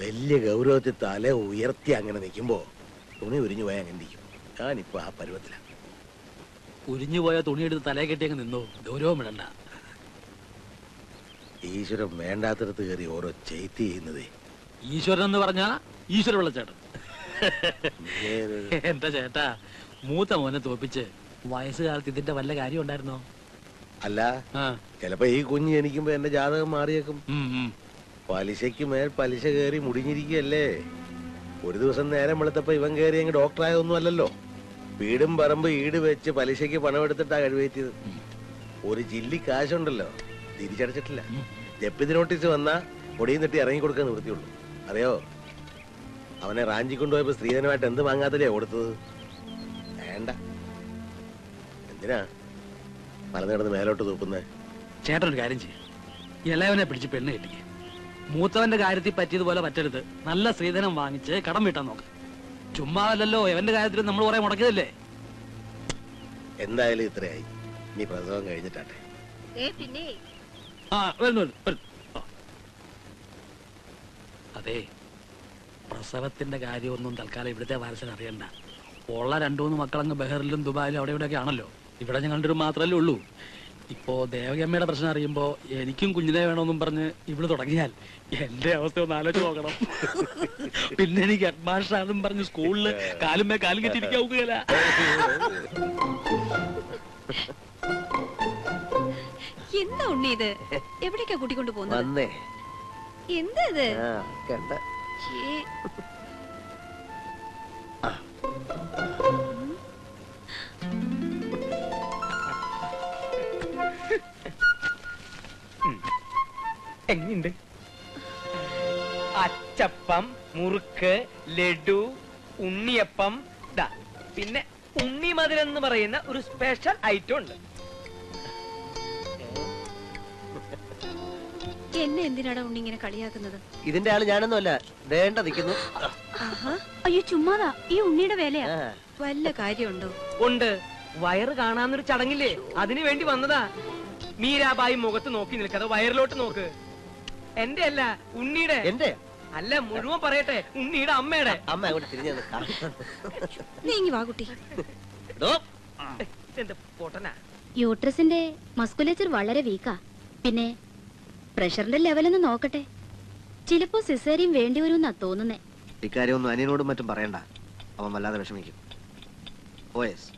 വലിയ ഗൗരവത്തിൽ തല ഉയർത്തി അങ്ങനെ നിൽക്കുമ്പോ തുണി ഉരിഞ്ഞു പോയാൽ അങ്ങനെ ഇരിക്കും. ഞാനിപ്പോ ആ പരുവത്തിലാണ് ഉരിഞ്ഞു പോയ തുണിയെടുത്ത് തലയെ കെട്ടി അങ്ങ് നിന്നു? ഗൗരവം വേണ്ട. ഈശ്വരൻ വേണ്ടാത്തടത്ത് കയറി ഓരോ ചെയ്ത്തി ചെയ്യുന്നതേ. ഈശ്വരൻ എന്ന് പറഞ്ഞാ ഈശ്വര വിളച്ചേട്ടൻ എന്റെ ചേട്ടാ മൂത്ത മോനെ തോപ്പിച്ച് വയസ്സുകാലത്ത് ഇതിന്റെ വല്ല കാര്യം ഉണ്ടായിരുന്നോ അല്ല ചിലപ്പോ ഈ കുഞ്ഞ് ജനിക്കുമ്പോ എന്റെ ജാതകം മാറിയേക്കും. പലിശയ്ക്ക് മേൽ പലിശ കയറി മുടിഞ്ഞിരിക്കുകയല്ലേ? ഒരു ദിവസം നേരം വെളുത്തപ്പോ ഇവൻ കയറി അങ്ങ് ഡോക്ടറായൊന്നും അല്ലല്ലോ. വീടും പറമ്പ് ഈട് വെച്ച് പലിശയ്ക്ക് പണം എടുത്തിട്ടാ കഴിവേറ്റിയത്. ഒരു ജില്ലി കാശുണ്ടല്ലോ. തിരിച്ചടച്ചിട്ടില്ല. ജപ്തി നോട്ടീസ് വന്നാ പൊടിയും തട്ടി ഇറങ്ങി കൊടുക്കാൻ നിവൃത്തിയുള്ളൂ. അറിയോ? അവനെ റാഞ്ചി കൊണ്ടുപോയപ്പോ സ്ത്രീധനമായിട്ട് എന്ത് വാങ്ങാത്തല്ലേ കൊടുത്തത്? വേണ്ട. എന്തിനാ? മലന്ന് കിടന്ന് മേലോട്ട് തൂക്കുന്നേ? ചേട്ടൻ ഒരു കാര്യം ചെയ്യും. ഇളയവനെ പിടിച്ച് പെണ്ണ് കെട്ടിക്ക്. മൂത്തവന്റെ കാര്യത്തിൽ പറ്റിയതുപോലെ പറ്റരുത്. നല്ല സ്ത്രീധനം വാങ്ങിച്ച് കടം വീട്ടാൻ നോക്ക്. ചുമ്മാ അല്ലല്ലോ എവന്റെ കാര്യത്തിൽ നമ്മൾ കുറെ മുടക്കിയതല്ലേ? എന്തായാലും ഇത്രയായി. നീ പ്രസവം കഴിഞ്ഞിട്ടാട്ടെ. ഏ പിന്നെ. ആ വരുന്നു വരുന്നു, വരുന്നു. ആ. അതെ പ്രസവത്തിന്റെ കാര്യമൊന്നും തൽക്കാലം ഇവിടുത്തെ വാരസൻ അറിയണ്ട. ഉള്ള രണ്ടു മൂന്ന് മക്കളങ്ങ് ബഹറിലും ദുബായിലും അവിടെ ഇവിടെയൊക്കെ ആണല്ലോ. ഇവിടെ ഞങ്ങളുടെ ഒരു മാത്രമല്ലേ ഉള്ളൂ. ഇപ്പോ ദേവകിയമ്മയുടെ പ്രശ്നം അറിയുമ്പോ എനിക്കും കുഞ്ഞിനെ വേണമെന്നും പറഞ്ഞ് ഇവൾ തുടങ്ങിയാൽ എന്റെ അവസ്ഥ ഒന്ന് ആലോചിച്ച് നോക്കണം. പിന്നെ എനിക്ക് ഹെഡ് മാസ്റ്ററാണെന്നും പറഞ്ഞ് സ്കൂളിൽ കാലുമേ കാലും കെട്ടിരിക്കാവുകയില്ല എന്താ ഉണ്ണി ഇത്? എവിടേക്കാ കൂട്ടിക്കൊണ്ട് പോകുന്നത്? വന്നേ. എന്താ ഇത്? കണ്ട. എങ്ങനെയുണ്ട്? അച്ചപ്പം മുറുക്ക് ലഡു ഉണ്ണിയപ്പം ദാ പിന്നെ ഉണ്ണിമധുരം എന്ന് പറയുന്ന ഒരു സ്പെഷ്യൽ ഐറ്റം ഉണ്ട്. എന്നെ എന്തിനാടാ ഉണ്ണി ഇങ്ങനെ കളിയാക്കുന്നത്? ഇതിന്റെ ആൾ ഞാനൊന്നുമല്ല വേണ്ട നിൽക്കുന്നു ആഹാ അയ്യോ ചുമ്മാതാ. ഈ ഉണ്ണിയുടെ വേലയാ. വല്ല കാര്യമുണ്ടോ? ഉണ്ട്. വയറ് കാണാന്നൊരു ചടങ്ങില്ലേ? അതിനു വേണ്ടി വന്നതാ. മീരാബായി മുഖത്ത് നോക്കി നിൽക്കാതെ വയറിലോട്ട് നോക്ക്. എന്റെ അല്ല ഉണ്ണിയുടെ. എന്റെ? അല്ല മുഴുവൻ പറയട്ടെ ഉണ്ണിയുടെ അമ്മയുടെ. അമ്മ അങ്ങോട്ട് തിരിഞ്ഞു നീങ്ങി വാ കുട്ടി. എന്റെ പൊട്ടനാ? യൂട്രസിന്റെ മസ്കുലേച്ചർ വളരെ വീക്കാ. പിന്നെ പ്രഷറിന്റെ ലെവലൊന്ന് നോക്കട്ടെ. ചിലപ്പോ സിസേരിയും വേണ്ടി വരുമെന്നാ തോന്നുന്നേ. ഇക്കാര്യമൊന്നും അനിയനോടും മറ്റും പറയണ്ട. അവൻ വല്ലാതെ വിഷമിക്കും. Oh yes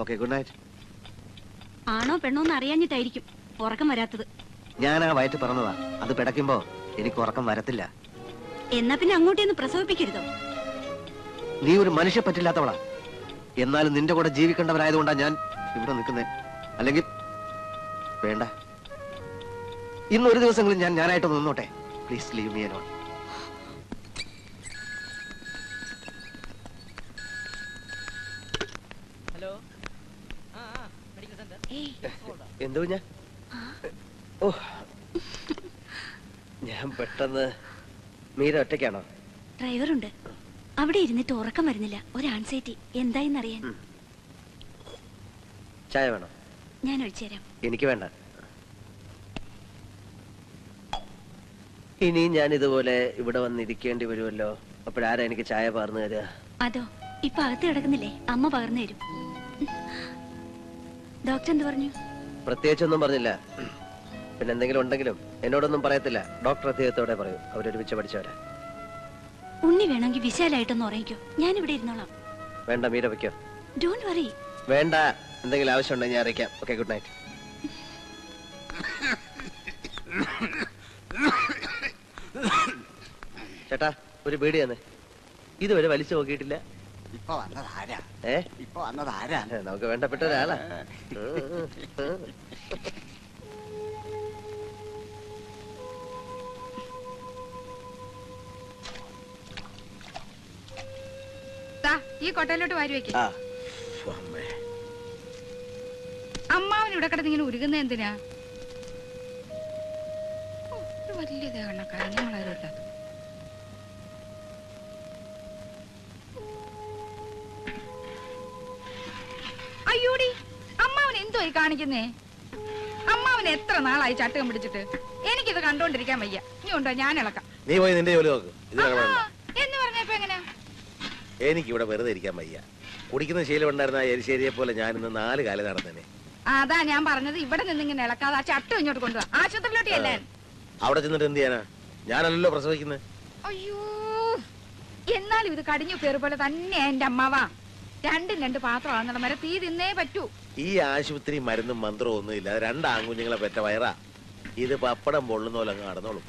okay good night ആണോ പെണ്ണോന്ന് അറിയാഞ്ഞിട്ടായിരിക്കും ഉറക്കം വരാത്തത്. ഞാൻ ആ വയറ്റ് പറഞ്ഞതാ. അത് പിടയ്ക്കുമ്പോ എനിക്ക് ഉറക്കം വരത്തില്ല. എന്നാ പിന്നെ അങ്ങോട്ടേന്ന് പ്രസവിപ്പിക്കരുതോ? നീ ഒരു മനുഷ്യ പറ്റില്ലാത്തവളാ. എന്നാലും നിന്റെ കൂടെ ജീവിക്കേണ്ടവരായതുകൊണ്ടാ ഞാൻ ഇവിടെ നിൽക്കുന്നേ. അല്ലെങ്കിൽ വേണ്ട. ഇന്ന് ഒരു ദിവസങ്ങളിൽ ഞാൻ ഞാനായിട്ട് നിന്നോട്ടെ. Please leave me alone hello ആ ആ മെഡിക്കൽ സെന്റർ എന്തോ ഞാൻ ഓ ഞാൻ പെട്ടെന്ന് മീര ഒറ്റയ്ക്കാണോ? ഡ്രൈവറുണ്ട്. അവിടെ ഇരുന്നിട്ട് ഉറക്കം വരുന്നില്ല. ഒരു ആൻസൈറ്റി എന്തായിന്നറിയാൻ. ചായ വേണോ? ഞാൻ ഒഴിച്ചു തരാം. എനിക്ക് വേണ്ട. ഇനി ഞാൻ ഇതുപോലെ ഇവിടെ വന്നിരിക്കേണ്ടി വരുമല്ലോ. അപ്പോഴാരാ എനിക്ക് ചായ പകർന്നു തരിക അതോ ഇപ്പൊ അകത്ത് കിടക്കുന്നില്ലേ? അമ്മ പകർന്നു തരും. ഡോക്ടർ എന്ത് പറഞ്ഞു? പ്രത്യേകിച്ചൊന്നും പറഞ്ഞില്ല. പിന്നെ എന്തെങ്കിലും ഉണ്ടെങ്കിലും എന്നോടൊന്നും പറയത്തില്ല. ഡോക്ടർ അദ്ദേഹത്തോടെ പറയൂ. അവരൊരുമിച്ച് പഠിച്ചവരാ. ഉണ്ണി വേണമെങ്കിൽ വിശാലായിട്ടൊന്ന് ഉറങ്ങിക്കോ. ഞാൻ ഇവിടെ ഇരുന്നോളാം. വേണ്ട മീര വയ്ക്കോ. ഡോണ്ട് വറി വേണ്ട. എന്തെങ്കിലും ആവശ്യമുണ്ടെങ്കിൽ ഞാൻ അറിയിക്കാം. ഓക്കെ ഗുഡ് നൈറ്റ് ചേട്ടാ ഒരു ബീഡി തന്നെ ഇതുവരെ വലിച്ചു നോക്കിയിട്ടില്ല. ഇപ്പൊ വന്നത് ആരാ? ഏ? ഇപ്പൊ വന്നത് ആരാ? നമുക്ക് വേണ്ടപ്പെട്ട ഒരാളാ. ഈ കൊട്ടയിലോട്ട് വാരി വെക്ക്. അമ്മാവൻ ഇവിടെ കിടന്ന് ഇങ്ങനെ ഉരുകുന്ന എന്തിനാ? വലിയ ഞങ്ങളാരും ഇല്ലാത്ത. അയ്യോടി അമ്മാവൻ എന്തോ ഈ കാണിക്കുന്നേ? അമ്മാവൻ എത്ര നാളായി ചട്ടകം പിടിച്ചിട്ട്? എനിക്കിത് കണ്ടോണ്ടിരിക്കാൻ വയ്യ. ഇനി ഉണ്ടോ? ഞാൻ ഇളക്കാം. നീ പോയി നിന്റെ ജോലി നോക്ക് ഇത് ആ, വേണ്ട എന്ന് പറഞ്ഞപ്പോ എങ്ങനെ എനിക്കിവിടെ വെറുതെ ഇരിക്കാൻ വയ്യ. കുടിക്കുന്ന ശീലം ഉണ്ടായിരുന്ന എരിശ്ശേരിയെ പോലെ ഞാൻ ഇന്ന് നാല് കാലം നടന്നേനെ. അതാ ഞാൻ പറഞ്ഞത്. ഇവിടെ നിന്ന് ഇങ്ങനെ ഇളക്കാതെ ആ ചട്ടം ഇങ്ങോട്ട് കൊണ്ടുവാ. ആശുപത്രിയിലോട്ട് അല്ലേ അവിടെ ചെന്നിട്ട് എന്ത് ചെയ്യാനാ? ഞാനല്ലല്ലോ പ്രസവിക്കുന്നത്. അയ്യോ. എന്നാലും ഇത് കടിഞ്ഞു പേര് പോലെ തന്നെ എന്റെ അമ്മാവാ. രണ്ടും രണ്ട് പാത്രമാണെന്നുള്ള മരം തീ തിന്നേ പറ്റൂ. ഈ ആശുപത്രി മരുന്നും മന്ത്രവും ഒന്നും ഇല്ല രണ്ട് ആൺകുഞ്ഞുങ്ങളെ പെറ്റ വയറാ. ഇത് പപ്പടം പൊള്ളുന്നോലങ്ങ് നടന്നോളും.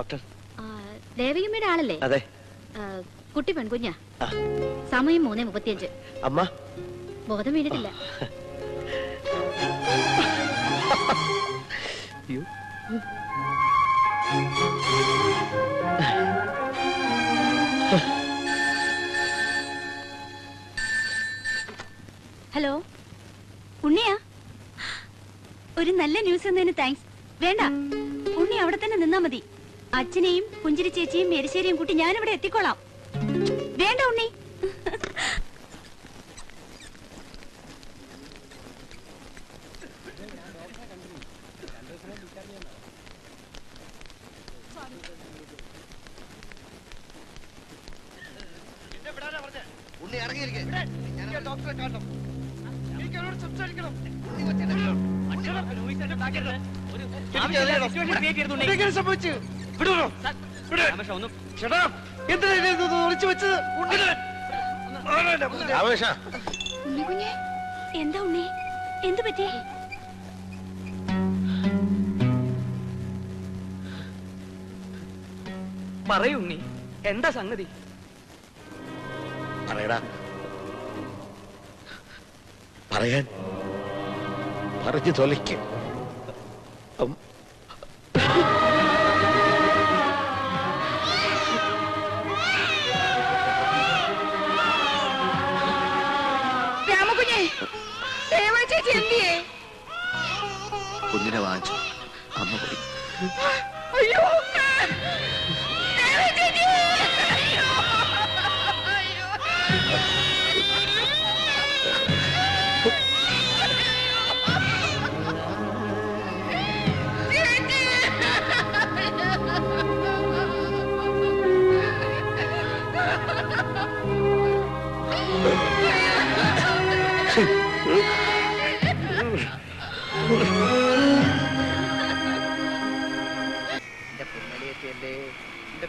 ഡോക്ടർ. ആ, ദേവകിയമ്മയുടെ ആളല്ലേ? അതെ. കുട്ടി പെൺകുഞ്ഞാ? സമയം മൂന്നേ മുപ്പത്തിയഞ്ച്. അമ്മ. ബോധം വീണിട്ടില്ല. ഹലോ? ഉണ്ണിയാ? ഒരു നല്ല ന്യൂസ് എന്നതിന് താങ്ക്സ് വേണ്ട. ഉണ്ണി അവിടെ തന്നെ നിന്നാ മതി. അച്ഛനെയും പുഞ്ചിരി ചേച്ചിയും എരിശ്ശേരിയും കൂട്ടി ഞാനിവിടെ എത്തിക്കോളാം. വേണ്ട ഉണ്ണി. ഉണ്ണി ഇറങ്ങിയിരിക്കെ. ഞാൻ ഡോക്ടറെ കാണണം. ഉണ്ണി കുഞ്ഞെ എന്താ ഉണ്ണി? എന്തു പറ്റി? പറയുണ്ണി എന്താ സംഗതി? പറയടാ. പറയാൻ പറഞ്ഞു തൊലയ്ക്കും. കുഞ്ഞിനെ വാങ്ങിച്ചു. അമ്മ പോയി. അയ്യോ ദേവ ചേച്ചി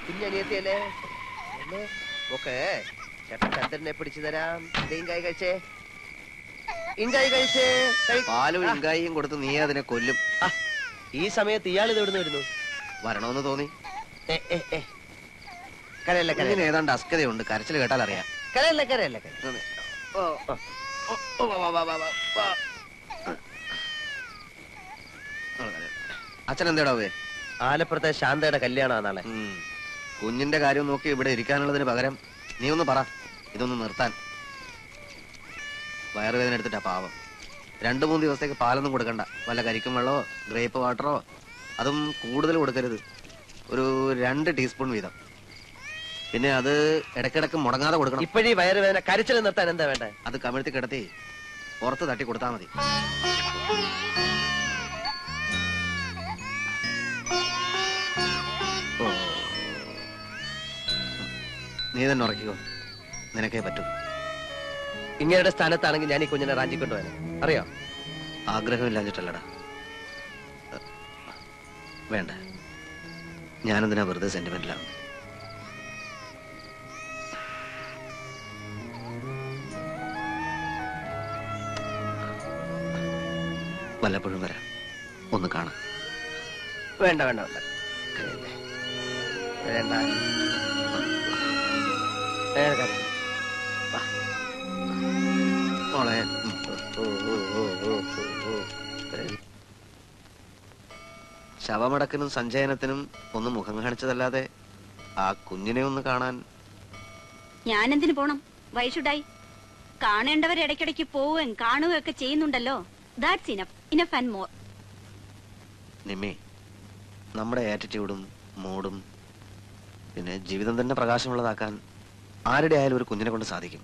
എന്റെ കുഞ്ഞനിയത്തിയല്ലേ ഒക്കെ ഓക്കെ ചേട്ടൻ ചന്ദ്രനെ പിടിച്ചു തരാം. ഇങ്കായി കഴിച്ചേ. ഇങ്കായി കഴിച്ചേ. പാലും ഇങ്കായും കൊടുത്ത് നീ അതിനെ കൊല്ലും. ഈ സമയത്ത് ഇയാൾ ഇത് എവിടുന്ന് വരുന്നു? വരണമെന്ന് തോന്നി. കരയല്ല കരയിൽ ഏതാണ്ട് അസ്കതയുണ്ട് കരച്ചിൽ കേട്ടാൽ അറിയാം. കരയല്ല കരയല്ല അച്ഛൻ എന്തേടാ ആലപ്പുറത്തെ ശാന്തയുടെ കല്യാണമാണ് നാളെ. കുഞ്ഞിന്റെ കാര്യം നോക്കി ഇവിടെ ഇരിക്കാനുള്ളതിന് പകരം നീ ഒന്ന് പറ. ഇതൊന്ന് നിർത്താൻ. വയറുവേദന എടുത്തിട്ടാ പാവം. രണ്ടു മൂന്ന് ദിവസത്തേക്ക് പാലൊന്നും കൊടുക്കണ്ട. വല്ല കരിക്കും വെള്ളമോ ഗ്രേപ്പ് വാട്ടറോ അതും കൂടുതൽ കൊടുക്കരുത്. ഒരു രണ്ട് ടീസ്പൂൺ വീതം. പിന്നെ അത് ഇടക്കിടക്ക് മുടങ്ങാതെ കൊടുക്കണം. ഇപ്പോഴീ വയറുവേദന കരച്ചിൽ നിർത്താൻ എന്താ വേണ്ടേ? അത് കമിഴ്ത്തി കിടത്തി പുറത്ത് തട്ടി കൊടുത്താൽ മതി. നീ തന്നെ ഉറക്കിക്കോ. നിനക്കേ പറ്റൂ. ഇങ്ങയുടെ സ്ഥാനത്താണെങ്കിൽ ഞാൻ ഈ കുഞ്ഞിനെ റാഞ്ചി കൊണ്ടുപോയാൽ അറിയോ? ആഗ്രഹമില്ലാഞ്ഞിട്ടല്ലടാ. വേണ്ട. ഞാനെന്തിനാ വെറുതെ സെന്റിമെന്റിലാണ് വല്ലപ്പോഴും വരാം. ഒന്ന് കാണാം. വേണ്ട വേണ്ട വേണ്ട. വേണ്ട. മോളെ. ശവമടക്കിനും സഞ്ചയനത്തിനും ഒന്ന് മുഖം കാണിച്ചതല്ലാതെ ആ കുഞ്ഞിനെ ഒന്ന് കാണാൻ ഞാൻ ഞാനെന്തിനു പോണം? വൈഷുഡായി കാണേണ്ടവർ ഇടയ്ക്കിടയ്ക്ക് പോവുകയും കാണുകയും ഒക്കെ ചെയ്യുന്നുണ്ടല്ലോ. That's enough enough and more Nimmi നമ്മുടെ ആറ്റിറ്റ്യൂഡും മൂഡും പിന്നെ ജീവിതം തന്നെ പ്രകാശമുള്ളതാക്കാൻ ആരുടെ ആയാലും ഒരു കുഞ്ഞിനെ കൊണ്ട് സാധിക്കും.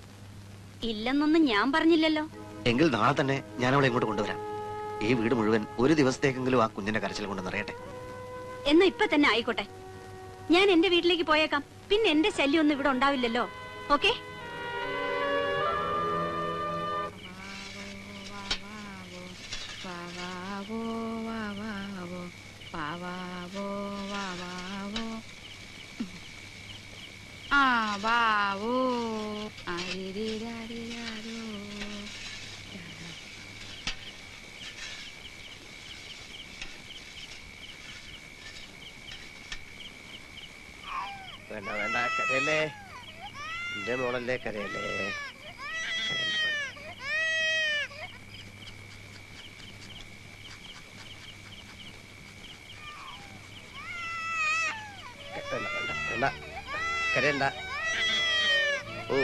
ഇല്ലെന്നൊന്നും ഞാൻ പറഞ്ഞില്ലല്ലോ. എങ്കിൽ നാളെ തന്നെ ഞാൻ അവളെ ഇങ്ങോട്ട് കൊണ്ടുവരാം. ഈ വീട് മുഴുവൻ ഒരു ദിവസത്തേക്കെങ്കിലും ആ കുഞ്ഞിന്റെ കരച്ചിൽ കൊണ്ട് നിറയട്ടെ. എന്നാ ഇപ്പൊ തന്നെ ആയിക്കോട്ടെ. ഞാൻ എന്റെ വീട്ടിലേക്ക് പോയേക്കാം. പിന്നെ എന്റെ ശല്യം ഒന്നും ഇവിടെ ഉണ്ടാവില്ലല്ലോ. ഓക്കെ? കരയല്ലേ? എന്റെ മോളല്ലേ കരയല്ലേ? ഓ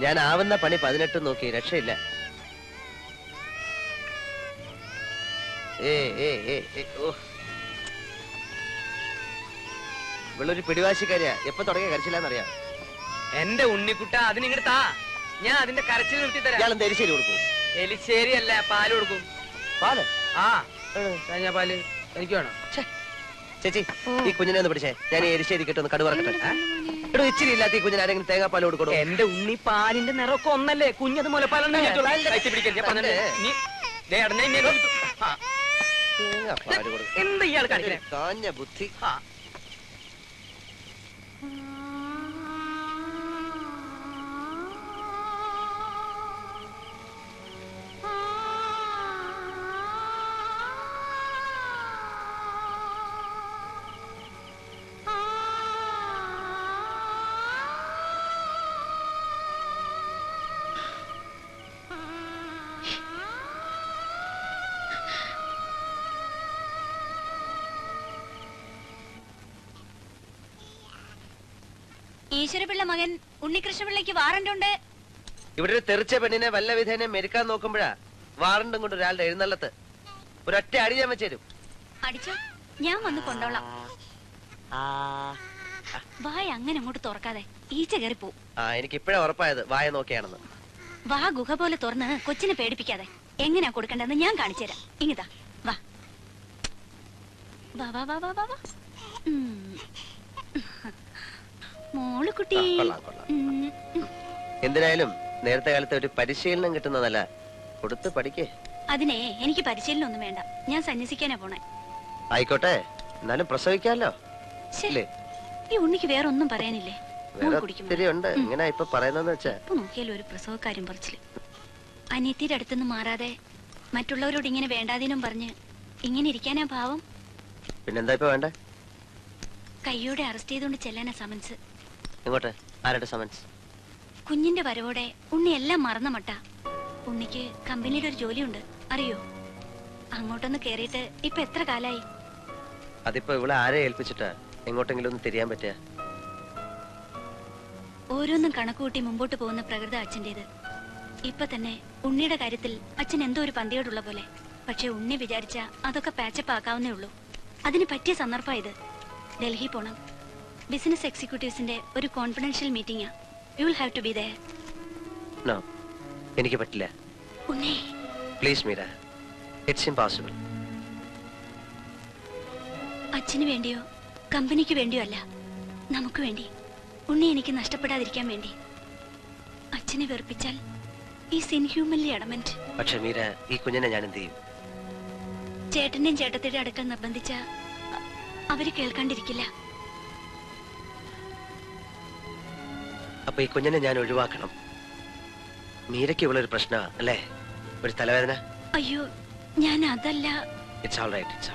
ഞാൻ ആവുന്ന പണി പതിനെട്ട് നോക്കി രക്ഷയില്ല. ഏ ഏ ഏ, ഓ. ഇവളൊരു പിടിവാശിക്കാരിയാ. എപ്പൊ തുടങ്ങിയ കരച്ചില്ലാന്നറിയാം. എന്റെ ഉണ്ണിക്കുട്ട അതിനിങ്ങോട്ട് താ. ഞാൻ അതിന്റെ കരച്ചിൽ നിർത്തി തരാം ഇയാളെന്താ എരിശ്ശേരി കൊടുക്കും? എലിശ്ശേരി അല്ല പാൽ കൊടുക്കും. പാൽ? ആ കഴിഞ്ഞ പാൽ എനിക്ക് വേണം. ചേച്ചി ഈ കുഞ്ഞിനെ ഒന്ന് പിടിച്ചേ. ഞാൻ ഈ എരിശ്ശേരി കിട്ടുന്ന കടുവറക്കട്ടെ. എടോ ഇച്ചിരി ഇല്ലാത്ത ഈ കുഞ്ഞിന് ആരെങ്കിലും തേങ്ങാപ്പാൽ കൊടുക്കണോ? എന്റെ ഉണ്ണി പാലിന്റെ നിറമൊക്കെ ഒന്നല്ലേ? കുഞ്ഞത് മുലപ്പാലെന്ന് തേങ്ങാപ്പാൽ കൊടുക്കും. എന്താ ഇയാൾ കാണിക്കണേ? കാഞ്ഞ ബുദ്ധി. ആ. ഈശ്വരപിള്ള മകൻ ഉണ്ണികൃഷ്ണപിള്ളയ്ക്ക് വാറണ്ട് ഉണ്ട്. ഇവിടെ ഒരു തെറിച്ച പെണ്ണിനെ വല്ല വിധേനെ മെരുക്കാൻ നോക്കുമ്പോഴാ വാറണ്ടും കൊണ്ട് ഒരാളുടെ എഴുന്നള്ളത്ത്. ഒരൊറ്റ അടി ഞാൻ വെച്ചേരും. അടിച്ചോ? ഞാൻ വന്ന് കൊണ്ടോളാം. വായ അങ്ങനെ അങ്ങോട്ട് തുറക്കാതെ ഈച്ച കയറിപ്പോ ആ എനിക്ക് ഇപ്പഴാ ഉറപ്പായത് വായ നോക്കിയാണെന്ന്. വാ ഗുഹ പോലെ തുറന്ന് കൊച്ചിനെ പേടിപ്പിക്കാതെ. എങ്ങനെയാ കൊടുക്കണ്ടെന്ന് ഞാൻ കാണിച്ചുതരാം ഇങ്ങിതാ വാ. വാ വാ വാ വാ വാ വാ. ഉം. മോൾ കുട്ടി. കൊള്ളാം, കൊള്ളാം. എന്തിനായാലും നേരത്തെ കാലത്ത് ഒരു പരിശീലനം കിട്ടുന്നതല്ല കൊടുത്ത് പഠിക്കേ. അതിനെ എനിക്ക് പരിശീലനം ഒന്നും വേണ്ട. ഞാൻ സന്യസിക്കാനാ പോണേ. ആയിക്കോട്ടെ എന്നാലും പ്രസവിക്കാമല്ലോ ശ്ശേ, ഇല്ലേ? ഈ ഉണ്ണിക്ക് വേറെ ഒന്നും പറയാനില്ലേ വേറെ കുടിക്കും ഒത്തിരി ഉണ്ട്. ഇങ്ങനെ ഇപ്പൊ പറയുന്നതെന്ന് വെച്ചാ. ഇപ്പൊ നോക്കിയാലും ഒരു പറിച്ചിൽ. അനിയത്തിയുടെ അടുത്തുനിന്ന് മാറാതെ മറ്റുള്ളവരോട് ഇങ്ങനെ വേണ്ടാതിനും പറഞ്ഞ് ഇങ്ങനെ ഇരിക്കാനാ ഭാവം പിന്നെന്താ ഇപ്പൊ വേണ്ടേ? കയ്യോടെ അറസ്റ്റ് ചെയ്തുകൊണ്ട് ചെല്ലാനാ സമൻസ്. ഇങ്ങോട്ട്. ആരുടെ സമൻസ് കുഞ്ഞിന്റെ വരവോടെ ഉണ്ണി എല്ലാം മറന്ന മട്ട. ഉണ്ണിക്ക് കമ്പനിയുടെ ഒരു ജോലിയുണ്ട്. അറിയോ? അങ്ങോട്ടൊന്ന് കേറിയിട്ട് ഇപ്പൊ എത്ര കാലായി? അതിപ്പോ ഇവിടെ ആരെ ഏൽപ്പിച്ചിട്ടാ? എങ്ങോട്ടെങ്കിലും ഒന്ന് തിരിയാൻ പറ്റിയ? ഓരോന്നും കണക്കുകൂട്ടി മുമ്പോട്ട് പോകുന്ന പ്രകൃത അച്ഛന്റെത്. ഇപ്പൊ തന്നെ ഉണ്ണിയുടെ കാര്യത്തിൽ അച്ഛൻ എന്തോ ഒരു പന്തിയോടുള്ള പോലെ. പക്ഷെ ഉണ്ണി വിചാരിച്ച അതൊക്കെ പാച്ചപ്പ് ആക്കാവുന്നേ ഉള്ളൂ. അതിന് പറ്റിയ സന്ദർഭം ഇത്. ഡൽഹി പോണം. ബിസിനസ് എക്സിക്യൂട്ടീവ്സിന്റെ ഒരു confidential meeting you will have to be there no എനിക്ക് പറ്റില്ല. Unni. Please Meera it's impossible അച്ഛന് വേണ്ടിയോ കമ്പനിക്ക് വേണ്ടിയോ അല്ല നമുക്ക് വേണ്ടി. ഉണ്ണി എനിക്ക് നഷ്ടപ്പെടാതിരിക്കാൻ വേണ്ടി. അച്ഛനെ വെറുപ്പിച്ചാൽ ഈ ഇൻഹ്യൂമൻലി അഡമന്റ് പക്ഷേ മീര ഈ കുഞ്ഞിനെ ഞാൻ എന്ത് ചെയ്യും? ചേട്ടന്റെയും ചേട്ടത്തിയുടെ അടുക്കൽ നിർബന്ധിച്ച അവർ കേൾക്കാണ്ടിരിക്കില്ല. അപ്പൊ ഈ കുഞ്ഞിനെ ഞാൻ ഒഴിവാക്കണം. മീരയ്ക്ക് ഇവളൊരു പ്രശ്നമാണ് അല്ലേ? ഒരു തലവേദന? അയ്യോ ഞാൻ അതല്ല. It's all right it's